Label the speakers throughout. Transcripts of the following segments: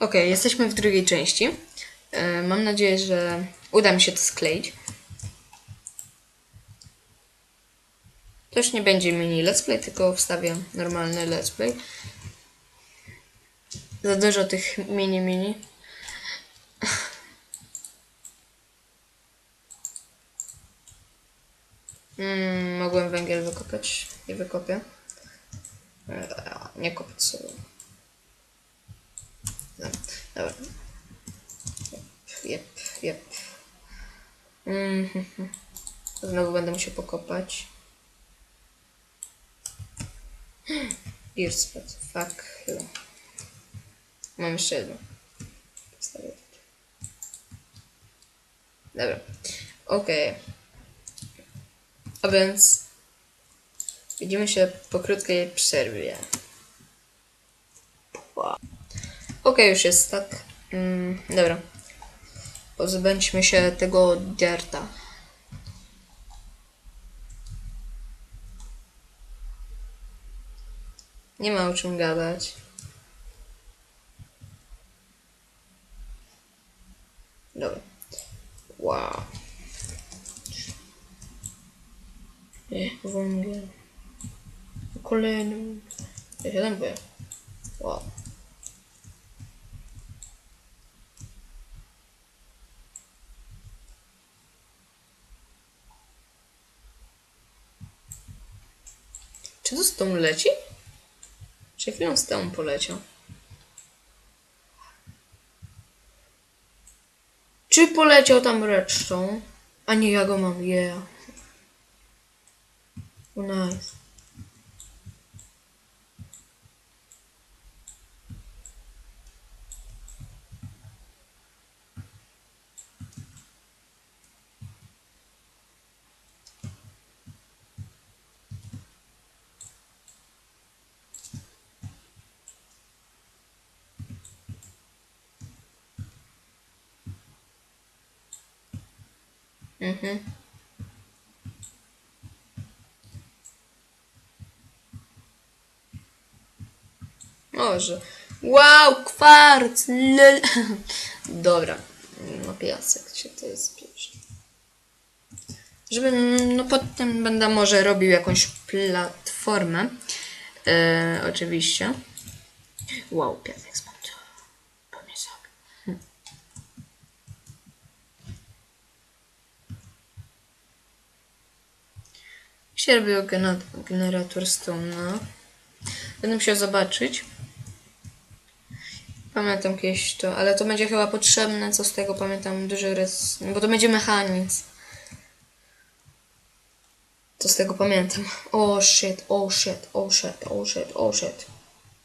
Speaker 1: Okej, jesteśmy w drugiej części. E, Mam nadzieję, że uda mi się to skleić. To już nie będzie mini let's play, tylko wstawię normalny let's play. Za dużo tych mini mini. Mm, mogłem węgiel wykopać. Nie wykopię. E, Nie kopać sobie. No, Dobra. Jep, jep. Mhm. Znowu będę musiał pokopać. Earspot, fuck you. Mam jeszcze jedno. Postawię tutaj. Dobra. Okej. A więc widzimy się po krótkiej przerwie. Wow. Okej, już jest tak. Mm, dobra. Pozbędźmy się tego dierta. Nie ma o czym gadać. Dobra. Wow. Nie, węgiel. Kolejny. Ja się tam boję. Wow. Czy to z tą leci? Czy chwilą z tą poleciał? Czy poleciał tam resztą? A nie, ja go mam, yeah. Nice. Mhm. O, że... Wow, kwarc! Lel. Dobra. No piasek się to jest pierwszy. Żeby, no potem będę może robił jakąś platformę. E, oczywiście. Wow, piasek spadł. Się generator Stone'a. Będę musiał zobaczyć. Pamiętam kiedyś to, ale to będzie chyba potrzebne, co z tego pamiętam, duży rys, bo to będzie mechanizm. Co z tego pamiętam. Oh shit, oh shit, oh shit, oh shit, oh shit.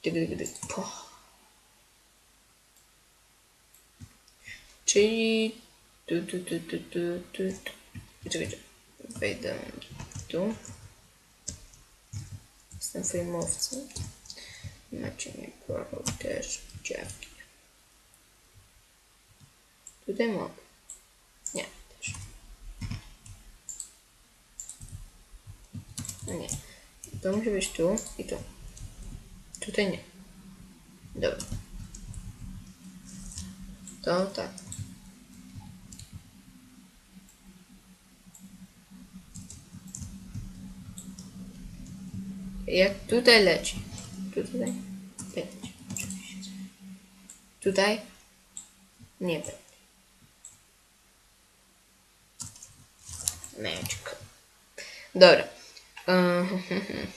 Speaker 1: Dyg. Puh. Czyli... Tu, tu, tu, tu, tu, tu, tu. Wejdę tu. Jestem filmowcem. Macie mnie prawo też dziewki. Tutaj mogę. Nie, też. No nie. To musi być tu i tu. Tutaj nie. Dobra. To tak. Jak tutaj leci. Tutaj. Tutaj nie będzie. Magic. Dobra.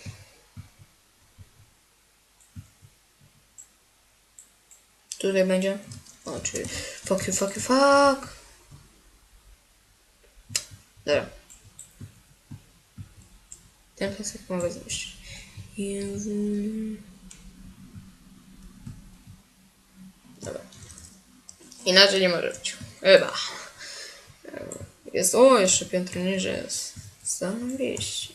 Speaker 1: Tutaj będzie. O, czyli fuck you, fuck you, fuck. Dobra. Ten piasek mogę zniszczyć. Dobra. Inaczej nie może być. Chyba. Jest, o, jeszcze piętro niżej jest. Zarobiście.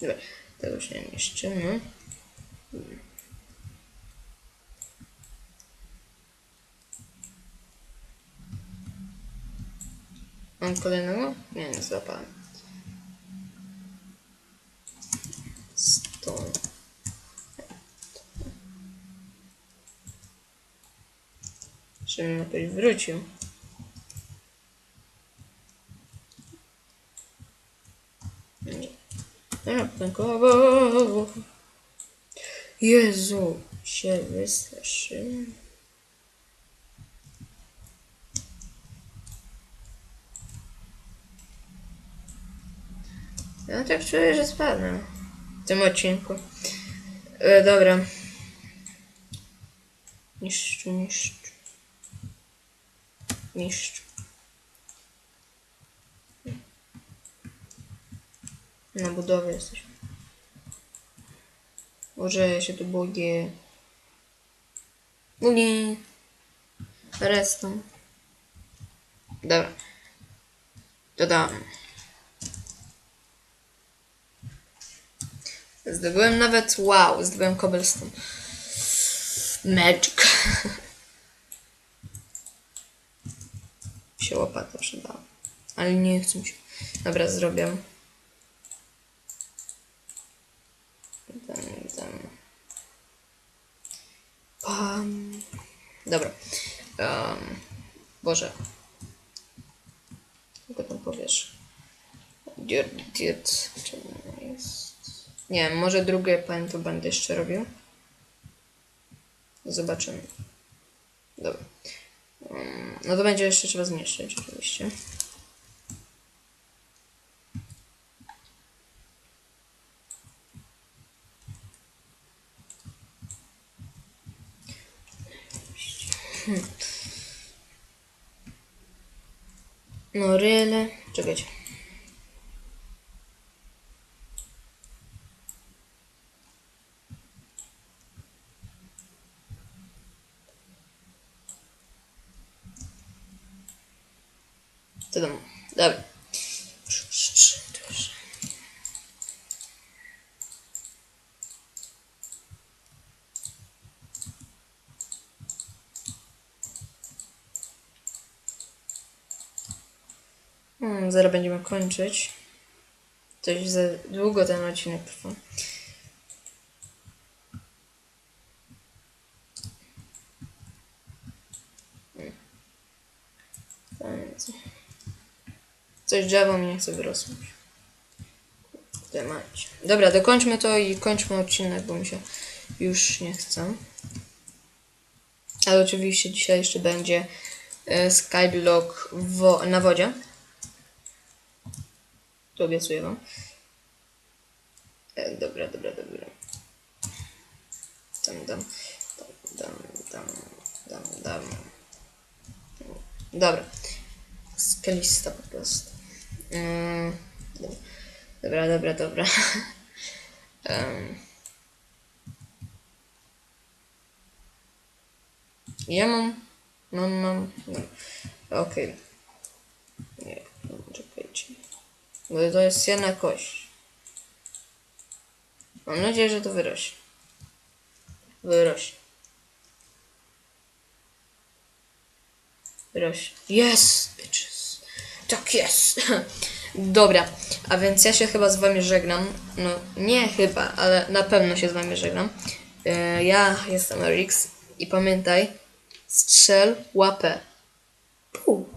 Speaker 1: Dobra, tego nie niszczymy. Mam kolejnego? Nie, nie złapałem. redstone. Żebym jakoś wrócił. Jezu, się wystraszyłem. Ja tak czuję, że spadnę w tym odcinku. E, dobra. Niszczu, niszczu. Niszczu. Na budowie jesteśmy. Może się tu boję. Uli. Restam. Dobra. Dodam. Zdobyłem nawet, wow, zdobyłem cobblestone. Magic. się łopata przydała. Ale nie chcę się. Dobra, zrobię. Tam, tam. Pam. Dobra. Um, Boże. Go tam powiesz? Nie jest? Nie wiem, może drugie pamiętu będę jeszcze robił. Zobaczymy. Dobra. Um, no to będzie jeszcze trzeba zniszczyć oczywiście. Hmm. No ryle. Czekajcie. To dam. Dobra. Hmm, zaraz będziemy kończyć. Coś za długo ten odcinek trwa. Hmm. Tak. Coś Java mi nie chce wyrosnąć. Temać. Dobra, dokończmy to i kończmy odcinek, bo mi się już nie chce. Ale oczywiście dzisiaj jeszcze będzie e, Skyblock wo na wodzie. To obiecuję wam. E, dobra, dobra, dobra. Dam, dam, dam, dam, dam, dam. Dobra. Skalista po prostu. Mm, dobra, dobra, dobra. um. Ja mam, mam, mam, no. okej. Nie, no, czekajcie. Bo to jest jedna kość. Mam nadzieję, że to wyrośnie. Wyrośnie. Wyrośnie. Yes, bitches. Tak jest. Dobra, a więc ja się chyba z wami żegnam. No, nie chyba, ale na pewno się z wami żegnam. E, Ja jestem Rix i pamiętaj, strzel łapę. Puh.